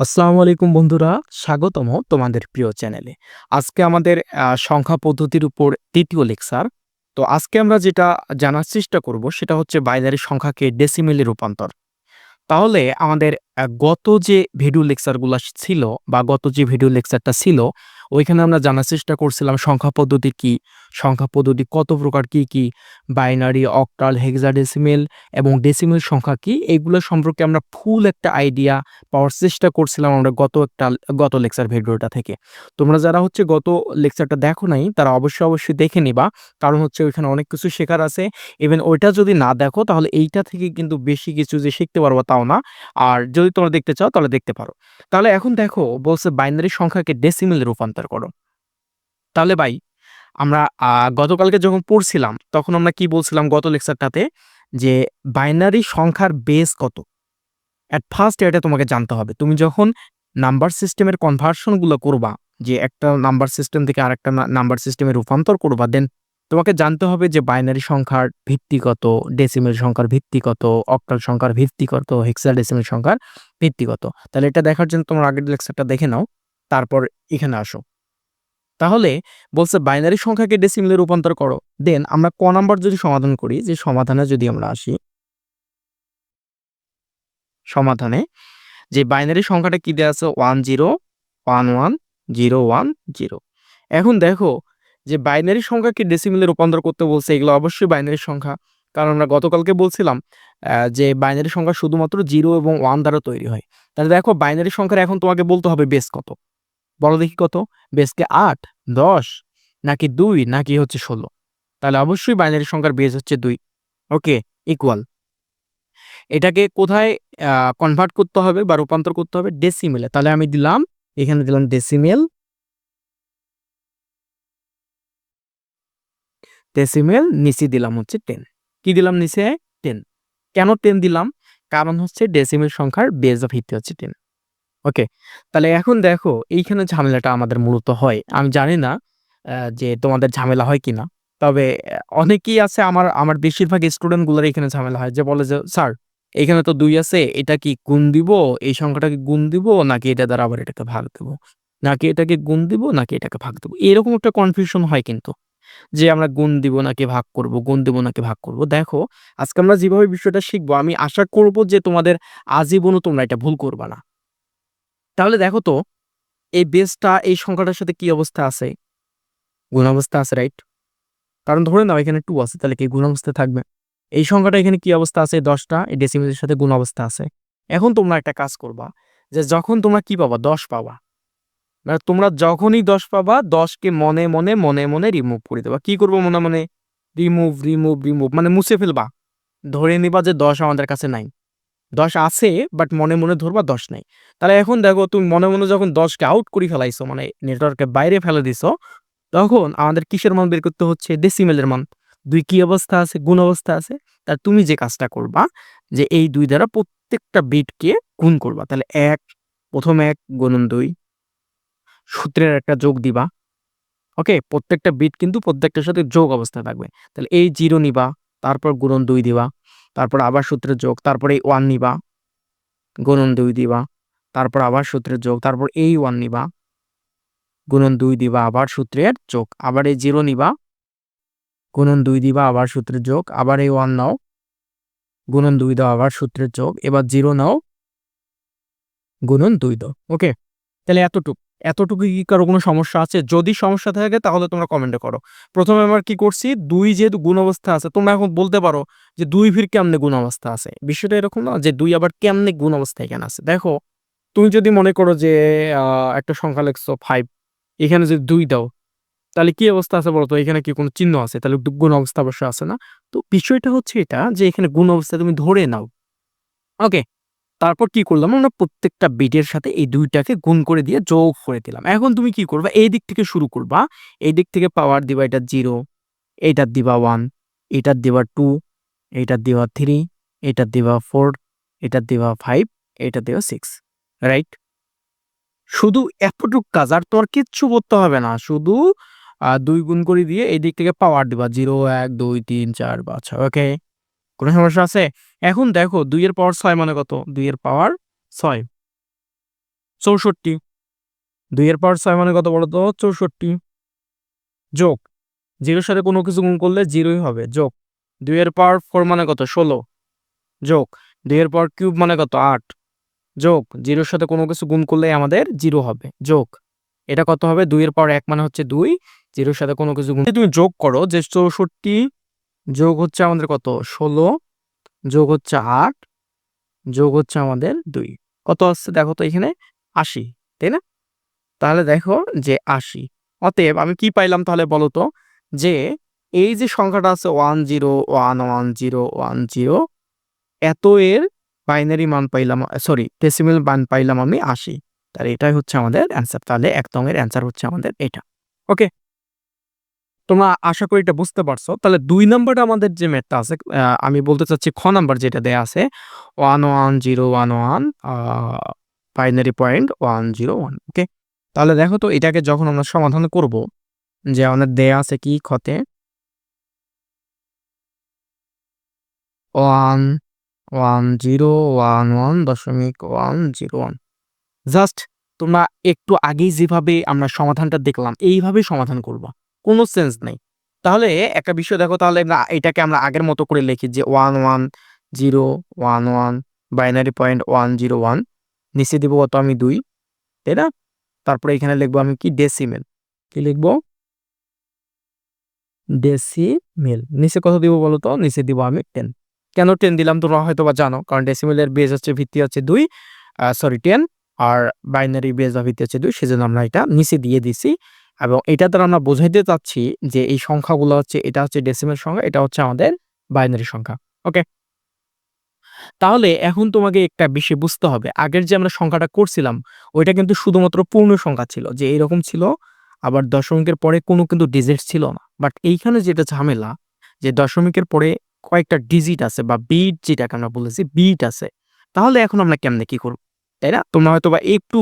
আসসালামু আলাইকুম বন্ধুরা, স্বাগতম তোমাদের প্রিয় চ্যানেলে। আজকে আমাদের সংখ্যা পদ্ধতির উপর তৃতীয় লেকচার। তো আজকে আমরা যেটা জানার চেষ্টা করব সেটা হচ্ছে বাইনারি সংখ্যাকে ডেসিমেলে রূপান্তর। তাহলে আমাদের গত যে ভিডিও লেকচারগুলো ছিল বা গত যে ভিডিও লেকচারটা ছিল ওইখানে আমরা জানার চেষ্টা করছিলাম সংখ্যা পদ্ধতি কি, সংখ্যা পদ্ধতি কত প্রকার কি কি, বাইনারি, অক্টাল, হেক্সাডেসিমেল এবং ডেসিমেল সংখ্যা কি, এগুলো সম্পর্কে আমরা ফুল একটা আইডিয়া পাওয়ার চেষ্টা করছিলাম আমরা গত একটা, গত লেকচার ভিডিওটা থেকে। তোমরা যারা হচ্ছে গত লেকচারটা দেখো নাই, তারা অবশ্যই অবশ্যই দেখে নিবা, কারণ হচ্ছে ওইখানে অনেক কিছু শেখার আছে। ইভেন ওইটা যদি না দেখো, তাহলে এইটা থেকে কিন্তু বেশি কিছু যে শিখতে পারব তাও না। আর যদি তোমরা দেখতে চাও, তাহলে দেখতে পারো। তাহলে এখন দেখো, বলছে বাইনারি সংখ্যাকে ডেসিমেলে রূপান্তর করো। তাহলে ভাই, আমরা গতকালকে যখন পড়ছিলাম, তখন আমরা কি বলছিলাম গত লেকচারটাতে? যে বাইনারি সংখ্যার বেস কত? অ্যাট ফার্স্ট এটা তোমাকে জানতে হবে। তুমি যখন নাম্বার সিস্টেমের কনভার্সনগুলো করবা, যে একটা নাম্বার সিস্টেম থেকে আরেকটা নাম্বার সিস্টেমে রূপান্তর করবা দেন তোমাকে জানতে হবে যে বাইনারি সংখ্যার ভিত্তি কত ডেসিমেল সংখ্যার ভিত্তি কত অক্টাল সংখ্যার ভিত্তি কত হেক্সাডেসিমেল সংখ্যার ভিত্তি কত। তাহলে এটা দেখার জন্য তোমার আগের লেকচারটা দেখে নাও, তারপর এখানে আসো। তাহলে বলছে বাইনারি সংখ্যাকে ডেসিমেলে রূপান্তর করো। দেন আমরা ক নাম্বার যদি সমাধান করি, যে সমাধানে যদি আমরা আসি, সমাধানে, যে বাইনারি সংখ্যাটা কি দেওয়া আছে? One zero one one zero one zero এখন দেখো, যে বাইনারি সংখ্যাকে ডেসিমেলে রূপান্তর করতে বলছে, এগুলো অবশ্যই বাইনারি সংখ্যা। কারণ আমরা গতকালকে বলছিলাম যে বাইনারি সংখ্যা শুধুমাত্র জিরো এবং ওয়ান দ্বারা তৈরি হয়। তাহলে দেখো বাইনারি সংখ্যার এখন তোমাকে বলতে হবে বেস কত। বলো দেখি কত? বেসকে আট, দশ, নাকি দুই, নাকি হচ্ছে ষোলো? তাহলে অবশ্যই বাইনারি সংখ্যার বেস হচ্ছে দুই। ওকে ইকুয়াল এটাকে কোথায় কনভার্ট করতে হবে বা রূপান্তর করতে হবে? ডেসিমেলে তাহলে আমি দিলাম, এখানে দিলাম ডেসিমেল ডেসিমেল নিচে দিলাম হচ্ছে টেন কি দিলাম নিচে? টেন কেন টেন দিলাম? কারণ হচ্ছে ডেসিমেল সংখ্যার বেজ অফ ভিত্তি হচ্ছে টেন ওকে তাহলে এখন দেখো, এইখানে ঝামেলাটা আমাদের মূলত হয়। আমি জানি না যে তোমাদের ঝামেলা হয় কিনা। তবে অনেকেই আছে আমার আমার বেশিরভাগ স্টুডেন্টগুলোর এখানে ঝামেলা হয়। যে বলে যে, স্যার, এখানে তো দুই আছে, এটা কি গুণ দিব? এই সংখ্যাটাকে গুণ দিব? নাকি এটা দ্বারা আবার এটাকে ভাগ দেব? নাকি এটাকে গুণ দিব? নাকি এটাকে ভাগ দেব? এরকম একটা কনফিউশন হয় কিন্তু। যে আমরা গুণ দিব নাকি ভাগ করব, গুণ দিব নাকি ভাগ করব। দেখো, আজকে আমরা যেভাবে বিষয়টা শিখব, আমি আশা করব যে তোমাদের আজীবনও তোমরা এটা ভুল করবা না। তাহলে দেখো তো, এই বেসটা এই সংখ্যাটার সাথে কি অবস্থা আছে? গুণ অবস্থা আছে রাইট কারণ ধরে নাও এখানে টু আছে, তাহলে কি গুণ অবস্থায় থাকবে? এই সংখ্যাটা এখানে কি অবস্থা আছে? দশটা, এই ডেসিমেলের সাথে গুণ অবস্থা আছে। এখন তোমরা একটা কাজ করবা, যে যখন তোমরা কি পাবা? দশ পাবা। মানে তোমরা যখনই দশ পাবা, দশকে মনে মনে মনে মনে রিমুভ করে দেবা। কি করব মনে মনে? রিমুভ রিমুভ রিমুভ মানে মুছে ফেলবা। ধরে নিবা যে দশ আমাদের কাছে নাই দশ আছে বাট মনে মনে ধরবা দশ নাই। তাহলে এখন দেখো তুমি মনে মনে যখন দশকে আউট করে ফেলাইছো মানে নেটওয়ার্কের বাইরে ফেলে দিছো, তখন আমাদের কিসের মান বের করতে হচ্ছে? ডেসিমেলের মান। দুই কি অবস্থা আছে? গুণ অবস্থা আছে। তা তুমি যে কাজটা করবা, যে এই দুই দ্বারা প্রত্যেকটা বিটকে গুণ করবা। তাহলে এক, প্রথম এক, গুণন দুই। সূত্রের একটা যোগ দিবা। ওকে প্রত্যেকটা বিট কিন্তু প্রত্যেকটার সাথে যোগ অবস্থায় থাকবে। তাহলে এই জিরো নিবা, তারপর গুণন দুই দিবা। তারপর আবার সূত্রের যোগ, তারপর এই ওয়ান নিবা, গুণন দুই দিবা, তারপর আবার সূত্রের যোগ, তারপর এই ওয়ান নিবা, গুণন দুই দিবা, আবার সূত্রের যোগ, আবার এই জিরো নিবা, গুণন দুই দিবা, আবার সূত্রের যোগ, আবার এই ওয়ান নাও, গুণন দুই দাও, আবার সূত্রের যোগ, এবার জিরো নাও, গুণন দুই দাও ওকে তাহলে এতটুক। এতটুকু কি কারও কোনো সমস্যা আছে? যদি সমস্যা থাকে তাহলে তোমরা কমেন্টে করো। প্রথমে আমরা কি করছি? দুই যেহেতু গুণ অবস্থা আছে, তোমরা এখন বলতে পারো যে দুই ফির কেমনে গুণ অবস্থা আছে? বিষয়টা এরকম না যে দুই আবার কেমনে গুণ অবস্থা এখানে আছে? দেখো, তুমি যদি মনে করো যে একটা সংখ্যা লিখছো ফাইভ এখানে যদি দুই দাও, তাহলে কি অবস্থা আছে বলতো? এখানে কি কোনো চিহ্ন আছে? তাহলে গুণ অবস্থা অবশ্যই আছে না? তো বিষয়টা হচ্ছে এটা যে এখানে গুণ অবস্থা তুমি ধরে নাও। ওকে তারপর কি করলাম? আমরা প্রত্যেকটা বিটের সাথে এই দুইটাকে গুণ করে দিয়ে যোগ করে দিলাম। এখন তুমি কি করবা? এই দিক থেকে শুরু করবা। এই দিক থেকে পাওয়ার দিবা এটা জিরো এইটার দিবা ওয়ান এটার দিবা টু এইটার দিবা থ্রি এটার দিবা ফোর এটার দিবা ফাইভ এটার দিবা সিক্স রাইট শুধু এতটুক কাজ, আর তোমার কিচ্ছু করতে হবে না। শুধু দুই গুণ করে দিয়ে এই দিক থেকে পাওয়ার দিবা। জিরো এক, দুই, তিন, চার, পাঁচ ওকে কোনো সমস্যা আছে? এখন দেখো, দুইয়ের পাওয়ার ছয় মানে কত? দুইয়ের পাওয়ার ছয়। চৌষট্টি। দুইয়ের পাওয়ার ছয় মানে কত বলো তো চৌষট্টি। যোগ। জিরোর সাথে কোনো কিছু গুণ করলে জিরোই হবে। যোগ। দুইয়ের পাওয়ার ফোর মানে কত? ষোলো। যোগ। দুইয়ের পাওয়ার কিউব মানে কত? আট। যোগ। জিরোর সাথে কোনো কিছু গুণ করলে আমাদের জিরো হবে। যোগ। এটা কত হবে? দুইয়ের পাওয়ার এক মানে হচ্ছে দুই। জিরোর সাথে কোনো কিছু গুণ তুমি যোগ করো যে চৌষট্টি যোগ হচ্ছে আমাদের কত? ষোলো। যোগ হচ্ছে আট। যোগ হচ্ছে আমাদের দুই। কত আসছে? দেখো তো এখানে আশি, তাই না? তাহলে দেখো যে আশি। অতএব আমি কি পাইলাম তাহলে বলো তো? যে এই যে সংখ্যাটা আছে one zero, one one zero one zero, এত এর বাইনারি মান পাইলাম, সরি ডেসিমেল মান পাইলাম আমি আশি। তাহলে এটাই হচ্ছে আমাদের অ্যান্সার তাহলে এক তঙের অ্যান্সার হচ্ছে আমাদের এটা। ওকে তোমরা আশা করি এটা বুঝতে পারছ। তাহলে দুই নাম্বারটা আমাদের যে ম্যাথটা আছে আমি বলতে চাচ্ছি খ নাম্বার যেটা দেয়া আছে one one zero one one binary point one zero one okay তাহলে দেখো তো এটাকে যখন আমরা সমাধান করব, যে আমাদের দেয়া আছে কি খতে? One one zero one one দশমিক ওয়ান জিরো ওয়ান জাস্ট তোমরা একটু আগেই যেভাবে আমরা সমাধানটা দেখলাম, এইভাবেই সমাধান করবা। কোনো সেন্স নেই। তাহলে একটা বিষয় দেখো তাহলে এটাকে আমরা আগের মতো করে লিখি যে one one zero one one binary point one zero one নিচে দিব কত আমি দুই, তাই না? তারপরে এখানে লিখব আমি কি? ডেসিমেল কি লিখব? ডেসিমেল নিচে কত দিব বলো তো নিচে দিব আমি টেন কেন টেন দিলাম তোমরা হয়তো বা জানো, কারণ ডেসিমেলের বেজ হচ্ছে, ভিত্তি হচ্ছে দুই সরি টেন আর বাইনারি বেজ ভিত্তি হচ্ছে দুই, সেজন্য আমরা এটা নিচে দিয়ে দিছি। এবং এটা দ্বারা আমরা বোঝাইতে চাচ্ছি যে এই সংখ্যাগুলো হচ্ছে, এটা হচ্ছে ডেসিমেল সংখ্যা, এটা হচ্ছে আমাদের বাইনারি সংখ্যা ওকে তাহলে এখন তোমাকে একটা বিষয় বুঝতে হবে। আগের যে আমরা সংখ্যাটা করছিলাম, ওইটা কিন্তু শুধুমাত্র পূর্ণ সংখ্যা ছিল, যে এরকম ছিল, আবার দশমিকের পরে কোনো কিন্তু ডিজিট ছিল না। বাট এইখানে যেটা ঝামেলা, যে দশমিকের পরে কয়েকটা ডিজিট আছে বা বিট যেটাকে আমরা বলেছি বিট আছে, তাহলে এখন আমরা কেমনে কি করব? তাই না? তোমরা হয়তো বা একটু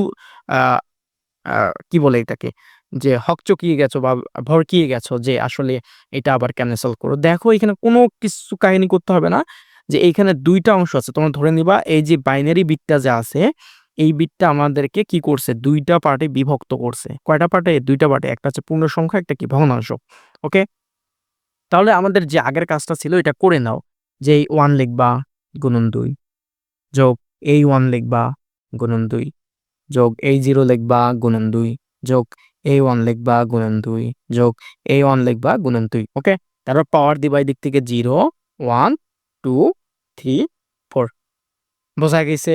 কি বলে এটাকে? যে হকচকিয়ে গেছো বা ভরকিয়ে গেছো যে আসলে এটা আবার কেমনে সলভ করো? দেখো এখানে কোনো কিছু কাহিনী করতে হবে না যে এইখানে দুইটা অংশ আছে। তোমরা ধরে নিবা এই যে বাইনারি বিটটা যে আছে, এই বিটটা আমাদেরকে কি করছে? দুইটা পার্টে বিভক্ত করছে। কয়টা পার্টে? দুইটা পার্টে। একটা হচ্ছে পূর্ণ সংখ্যা, একটা কি ভগ্নাংশ। ওকে তাহলে আমাদের যে আগের কাজটা ছিল এটা করে নাও। যে এই ওয়ান লিখবা, গুণন দুই। যোগ এই ওয়ান লিখবা, গুণন দুই। যোগ এই জিরো লিখবা, গুণন দুই। যোগ এই ওয়ান লিখবা গুণন দুই যোগ এই ওয়ান লিখবা গুণন দুই ওকে তারপর পাওয়ার দিবা দিক থেকে zero one two three four বোঝা গেছে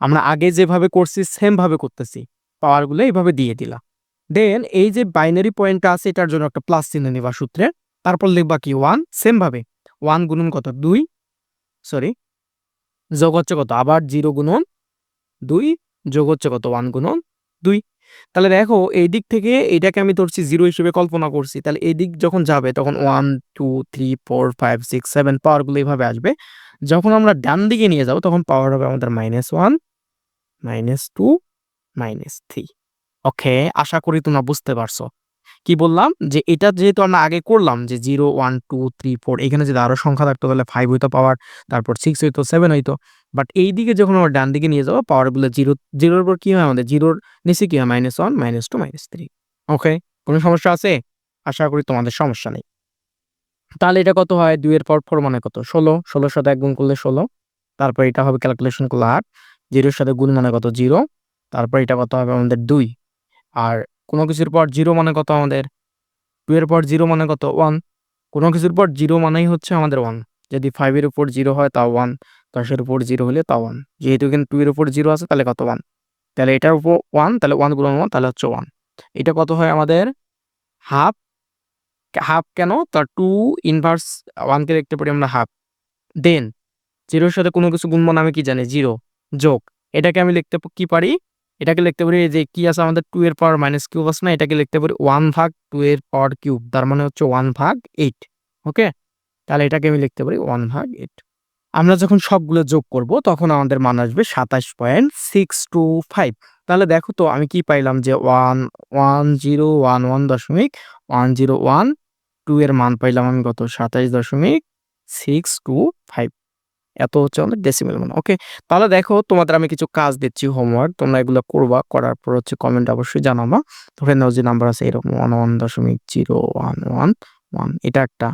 আমরা আগে যেভাবে করছি সেম ভাবে করতেছি পাওয়ারগুলো এইভাবে দিয়ে দিলা দেন এই যে বাইনারি পয়েন্টটা আছে এটার জন্য একটা প্লাস চিহ্ন নিবা সূত্রে তারপর লিখবা কি ওয়ান সেম ভাবে ওয়ান গুণন কত দুই সরি যোগ হচ্ছে কত আবার জিরো গুণন দুই যোগ হচ্ছে কত ওয়ান গুণন দুই তাহলে দেখো, এই দিক থেকে এটাকে আমি ধরছি জিরো হিসেবে কল্পনা করছি। তাহলে এই দিক যখন যাবে, তখন one two three four five six seven পাওয়ারগুলো এইভাবে আসবে। যখন আমরা ডান দিকে নিয়ে যাব, তখন পাওয়ার হবে আমাদের minus one minus two minus three okay আশা করি তোমরা বুঝতে পারছ। কি বললাম? যে এটা যেহেতু আমরা আগে করলাম, যে zero one two three four এখানে যদি আরও সংখ্যা থাকতো, তাহলে ফাইভ হইতো পাওয়ার তারপর সিক্স হইতো সেভেন হইতো। বাট এই দিকে যখন আমরা ডান দিকে নিয়ে যাব পাওয়ারগুলো জিরো জিরোর পর কি হয় আমাদের? জিরোর নিচে কি হয়? Minus one minus two minus three okay কোনো সমস্যা আছে? আশা করি তোমাদের সমস্যা নেই। তাহলে এটা কত হয়? দুইয়ের পর ফোর মানে কত? ষোলো। ষোলোর সাথে এক গুণ করলে ষোলো। তারপর এটা হবে ক্যালকুলেশন করলে আট। জিরোর সাথে গুণ মানে কত? জিরো তারপর এটা কত হবে আমাদের দুই। আর কোনো কিছুর পর জিরো মানে কত আমাদের? টু এর পর জিরো মানে কত? ওয়ান কোনো কিছুর পর জিরো মানেই হচ্ছে আমাদের ওয়ান যদি ফাইভের উপর জিরো হয় তা ওয়ান দশের উপর জিরো হলে তা ওয়ান যেহেতু এখানে টু এর উপর জিরো আছে, তাহলে কত ওয়ান তাহলে এটার উপর ওয়ান তাহলে ওয়ান গুণ ওয়ান তাহলে হচ্ছে ওয়ান এটা কত হয় আমাদের? হাফ হাফ কেন? তার টু ইনভার্স ওয়ানকে দেখতে পারি আমরা হাফ দেন জিরোর সাথে কোনো কিছু গুণ মানে আমি কি জানি? জিরো যোগ। এটাকে আমি লিখতে কি পারি? এটাকে লিখতে পারি যে কি আছে আমাদের টু এর পাওয়ার মাইনাস কিউব আছে না? এটাকে লিখতে পারি ওয়ান ভাগ টু এর পাওয়ার কিউব তার মানে হচ্ছে ওয়ান ভাগ এইট ওকে তাহলে এটাকে আমি লিখতে পারি ওয়ান ভাগ এইট আমরা যখন সবগুলো যোগ করব, তখন আমাদের মান আসবে সাতাশ পয়েন্ট সিক্স টু ফাইভ। তাহলে দেখো তো আমি কি পাইলাম যে one one zero, one one দশমিক, ওয়ান জিরো, ওয়ান, টু এর মান পাইলাম আমি কত? সাতাশ দশমিক সিক্স টু ফাইভ। এত হচ্ছে আমাদের ডেসিমেল মান ওকে তাহলে দেখো তোমাদের আমি কিছু কাজ দিচ্ছি হোমওয়ার্ক তোমরা এগুলো করবা, করার পর হচ্ছে কমেন্ট অবশ্যই জানাবা ধরে নাও যে নাম্বার আছে এরকম ওয়ান ওয়ান দশমিক জিরো ওয়ান ওয়ান ওয়ান এটা একটা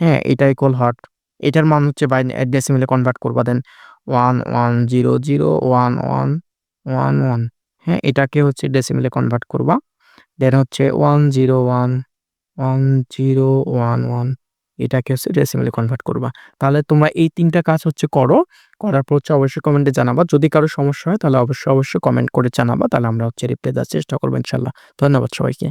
হ্যাঁ এটা ইকুয়াল হট এটার মান হচ্ছে বাই ডেসিমেলে কনভার্ট করবা then one one zero zero one one one one হ্যাঁ এটাকে হচ্ছে ডেসিমেলে কনভার্ট করবা। দেন হচ্ছে one zero one one zero one one এটাকে হচ্ছে ডেসিমেলে কনভার্ট করবা। তাহলে তোমরা এই তিনটা কাজ হচ্ছে করো। করার পর হচ্ছে অবশ্যই কমেন্টে জানাবা। যদি কারও সমস্যা হয় তাহলে অবশ্যই অবশ্যই কমেন্ট করে জানাবা। তাহলে আমরা হচ্ছে রিপ্লাই দেওয়ার চেষ্টা করব ইনশাল্লাহ। ধন্যবাদ সবাইকে।